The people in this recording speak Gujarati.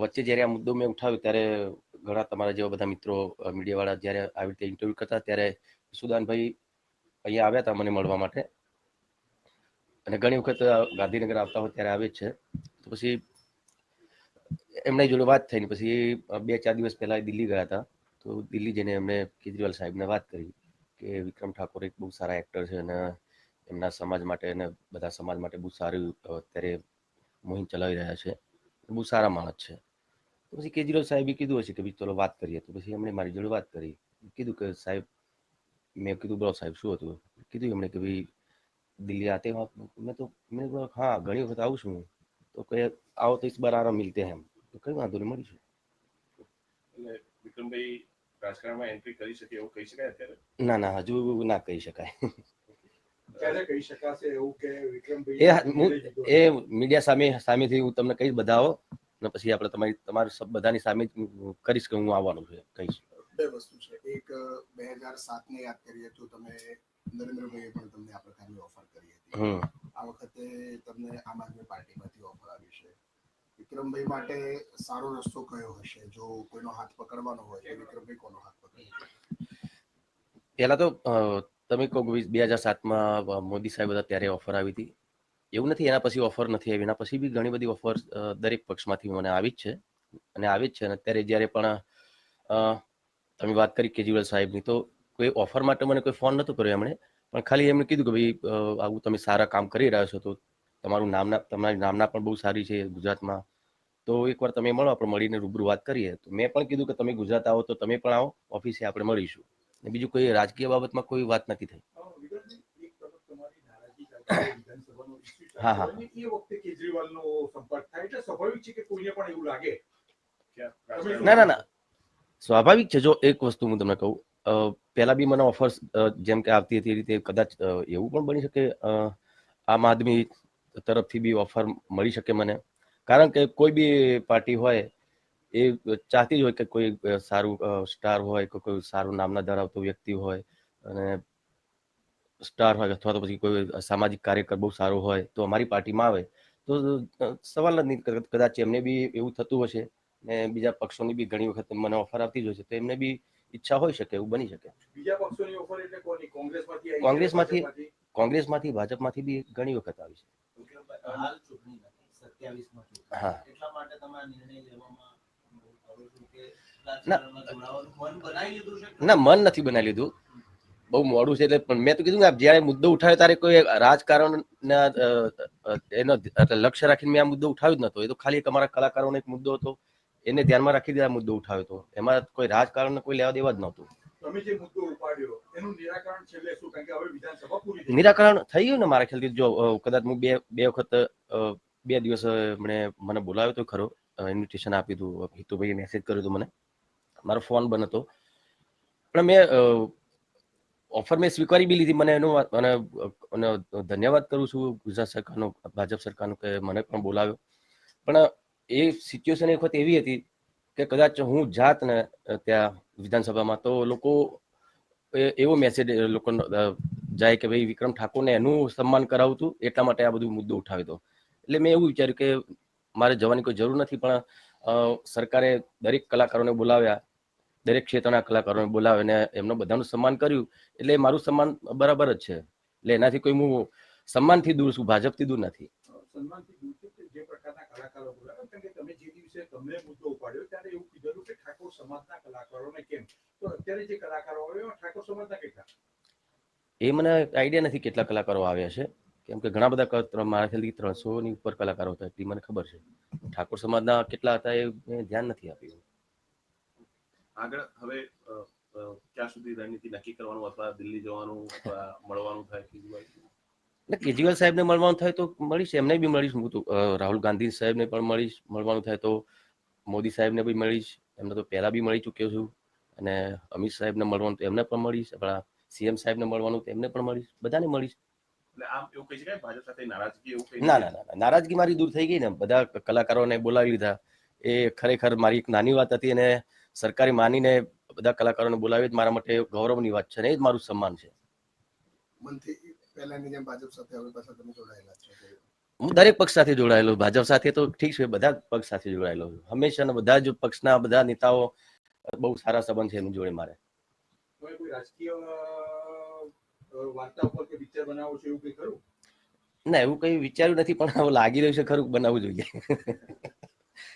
વચ્ચે જ્યારે આ મુદ્દો મેં ઉઠાવ્યો ત્યારે ઘણા તમારા જેવા બધા મિત્રો મીડિયાવાળા જ્યારે આવી રીતે ઇન્ટરવ્યુ કરતા ત્યારે સુદાનભાઈ અહીંયા આવ્યા હતા મને મળવા માટે. અને ઘણી વખત ગાંધીનગર આવતા હોય ત્યારે આવે જ છે. તો પછી એમની જોડે વાત થઈ ને પછી બે ચાર દિવસ પહેલાં દિલ્હી ગયા હતા. તો દિલ્હી જઈને એમણે કેજરીવાલ સાહેબને વાત કરી કે વિક્રમ ઠાકોર એક બહુ સારા એક્ટર છે અને એમના સમાજ માટે અને બધા સમાજ માટે બહુ સારું અત્યારે મુહિમ ચલાવી રહ્યા છે. બહુ સારા માણસ છે. તો પછી કેજરીવાલ સાહેબે કીધું હશે કે ભાઈ ચલો વાત કરીએ તો પછી એમણે મારી જોડે વાત કરી. કીધું કે સાહેબ મેં કીધું બોલો સાહેબ શું હતું? કીધું એમણે કે ભાઈ દિલ્હી આતે હો મેં તો મેં હા ઘણી વખત આવું છું તો કહે આવો તો ઇસ બાર આરામ મિલતે હૈ તો કઈ વાંધો નહીં મળીશું. એટલે વિક્રમભાઈ રાજકારણમાં એન્ટ્રી કરી શકે એવું કહી શકાય અત્યારે? ના ના હજુ ના કહી શકાય. એ મીડિયા સામે સામેથી હું તમને કહીશ બધાઓ. અને પછી આપણે તમારી તમારી બધાની સામે કરીશ કે હું આવવાનું છે કહીશ. બે વસ્તુ છે. એક બે હજાર સાત ને યાદ કરીએ તો તમે નરેન્દ્રભાઈએ પણ તમને આ પ્રકારની ઓફર કરી હતી. આ વખતે તમને આમ આદમી પાર્ટીમાંથી ઓફર આવી છે. વિક્રમભાઈ માટે સારો રસ્તો કયો હશે? જો કોઈનો હાથ પકડવાનો હોય તો વિક્રમભાઈ કોનો હાથ પકડે? પહેલા તો તમે કહો બે હજાર સાતમાં મોદી સાહેબ હતા ત્યારે ઓફર આવી હતી. એવું નથી, એના પછી ઓફર નથી આવી. એના પછી બી ઘણી બધી ઓફર દરેક પક્ષમાંથી મને આવી જ છે. અને આવી જ છે. અને અત્યારે જ્યારે પણ તમે વાત કરી કેજરીવાલ સાહેબની, તો કોઈ ઓફર માટે મને કોઈ ફોન નહોતો કર્યો એમણે. પણ ખાલી એમણે કીધું કે ભાઈ આવું તમે સારા કામ કરી રહ્યા છો, તો તમારું નામના, તમારી નામના પણ બહુ સારી છે ગુજરાતમાં. તો એકવાર તમે મળો, આપણે મળીને રૂબરૂ વાત કરીએ. તો મેં પણ કીધું કે તમે ગુજરાત આવો, તો તમે પણ આવો, ઓફિસે આપણે મળીશું. અને બીજું કોઈ રાજકીય બાબતમાં કોઈ વાત નથી થઈ. હા, હા. એ વખતે કેજરીવાલનો સંપર્ક થાય એટલે સ્વાભાવિક છે કે કોઈને પણ એવું લાગે કે આ તમે રાજકારણમાં- ના ના. ના સ્વાભાવિક છે. જો એક વસ્તુ હું તમને કહું અ, પહેલા બી મને ઓફર્સ જેમ કે આવતી હતી એ રીતે કદાચ એવું પણ બની શકે આમ આદમી તરફથી બી ઓફર મળી શકે મને. કારણ કે કોઈ બી પાર્ટી હોય એ ચાહતી જ હોય કે કોઈ સારું સ્ટાર હોય કે કોઈ સારું નામના ધરાવતો વ્યક્તિ હોય અને સ્ટાર હોય અથવા તો પછી કોઈ સામાજિક કાર્યકર બહુ સારો હોય તો અમારી પાર્ટીમાં આવે તો સવાલ જ નહીં કદાચ એમને બી એવું થતું હશે ને બીજા પક્ષોની બી ઘણી વખત મને ઓફર આવતી જ હોય છે તો એમને બી ઈચ્છા હોઈ શકે એવું બની શકે. બીજા પક્ષોની ઓફર એટલે કોની? કોંગ્રેસમાંથી કોંગ્રેસમાંથી- ભાજપમાંથી? કોંગ્રેસમાંથી ભાજપમાંથી બી ઘણી વખત આવી છે. નથી હા. એટલા માટે નિર્ણય લેવામાં ના મન નથી બનાવી લીધું. બહુ મોડું છે એટલે પણ મેં તો કીધું કે જયારે મુદ્દો ઉઠાવ્યો ત્યારે કોઈ અ, એનો લક્ષ્ય રાખીને મેં આ મુદ્દો ઉઠાવ્યો જ નતો એ તો ખાલી એક અમારા કલાકારોનો એક મુદ્દો હતો. એને ધ્યાનમાં રાખી આ મુદ્દો ઉઠાવ્યો હતો. એમાં કોઈ રાજકારણને કોઈ લેવા દેવા જ નહોતું. તમે જે મુદ્દો ઉપાડ્યો એનું નિરાકરણ છેલ્લે શું? કારણ કે હવે વિધાનસભા પૂરી થઈ નિરાકરણ થઈ ગયું ને મારા ખ્યાલથી? જો કદાચ હું બે બે વખત બે દિવસ મને મને બોલાવ્યો તો ખરો. ઇન્વિટેશન આપ્યું હતું હિતુભાઈએ મેસેજ કર્યો હતો મને. મારો ફોન બંધ હતો. પણ મેં ઓફર મેં સ્વીકારી બી લીધી. મને એનો અને ધન્યવાદ કરું છું ગુજરાત સરકારનો, ભાજપ સરકારનો કે મને પણ બોલાવ્યો. પણ એ સિચ્યુએશન એક વખત એવી હતી કે કદાચ હું જાત ને ત્યાં વિધાનસભામાં તો લોકો એવો મેસેજ લોકો જાય કે ભાઈ વિક્રમ ઠાકોરને એનું સન્માન કરાવું હતું એટલા માટે આ બધું મુદ્દો ઉઠાવ્યો હતો. એટલે મેં એવું વિચાર્યું કે મારે જવાની કોઈ જરૂર નથી, પણ સરકારે દરેક કલાકારોને બોલાવ્યા. દરેક ક્ષેત્રના કલાકારોને બોલાવીને અને એમનું બધાનું સન્માન કર્યું એટલે મારું સન્માન બરાબર જ છે. એટલે એનાથી કોઈ હું સન્માનથી દૂર છું ભાજપથી દૂર નથી. સન્માનથી દૂર છે જે પ્રકારના કલાકારો બોલાવે? કારણ કે તમે જે દિવસે તમને મુદ્દો ઉપાડ્યો ત્યારે એવું કીધેલું કે ઠાકોર સમાજના કલાકારોને કેમ? તો અત્યારે જે કલાકારો આવે ઠાકોર સમાજના કેટલા? એ મને આઈડિયા નથી કેટલા કલાકારો આવ્યા છે. કેમ કે ઘણા બધા મારા ખ્યાલથી ત્રણસો ની ઉપર કલાકારો હતા એટલી મને ખબર છે. ઠાકોર સમાજના કેટલા હતા એ મેં ધ્યાન નથી આપ્યું. આગળ હવે ક્યાં સુધી રણનીતિ નક્કી કરવાનું અથવા દિલ્હી જવાનું અથવા મળવાનું થાય કેજરીવાલ? એટલે કેજરીવાલ સાહેબને મળવાનું થાય તો મળીશ એમને બી મળીશ. હું તો રાહુલ ગાંધી સાહેબને પણ મળીશ મળવાનું થાય તો મોદી સાહેબને બી મળીશ. એમને તો પહેલા બી મળી ચૂક્યો છું. અને અમિત સાહેબને મળવાનું તો એમને પણ મળીશ આપણા સીએમ સાહેબને મળવાનું તો એમને પણ મળીશ બધાને મળીશ. એટલે આમ એવું કહી ભાજપ સાથે નારાજગી એવું ના ના ના ના, નારાજગી મારી દૂર થઈ ગઈ ને. બધા કલાકારોને બોલાવી લીધા. એ ખરેખર મારી એક નાની વાત હતી અને સરકારી માનીને બધા કલાકારોને બોલાવી મારા માટે ગૌરવની વાત છે ને એ જ મારું સન્માન છે. મનથી પહેલાની ભાજપ સાથે હવે પાછા તમે જોડાયેલા હું દરેક પક્ષ સાથે જોડાયેલો ભાજપ સાથે તો ઠીક છે બધા જ પક્ષ સાથે જોડાયેલો છું. હંમેશા બધા જ પક્ષના બધા નેતાઓ બહુ સારા સંબંધ છે એમની જોડે મારે. ના એવું કઈ વિચાર્યું નથી પણ હવે લાગી રહ્યું છે ખરું બનાવવું જોઈએ.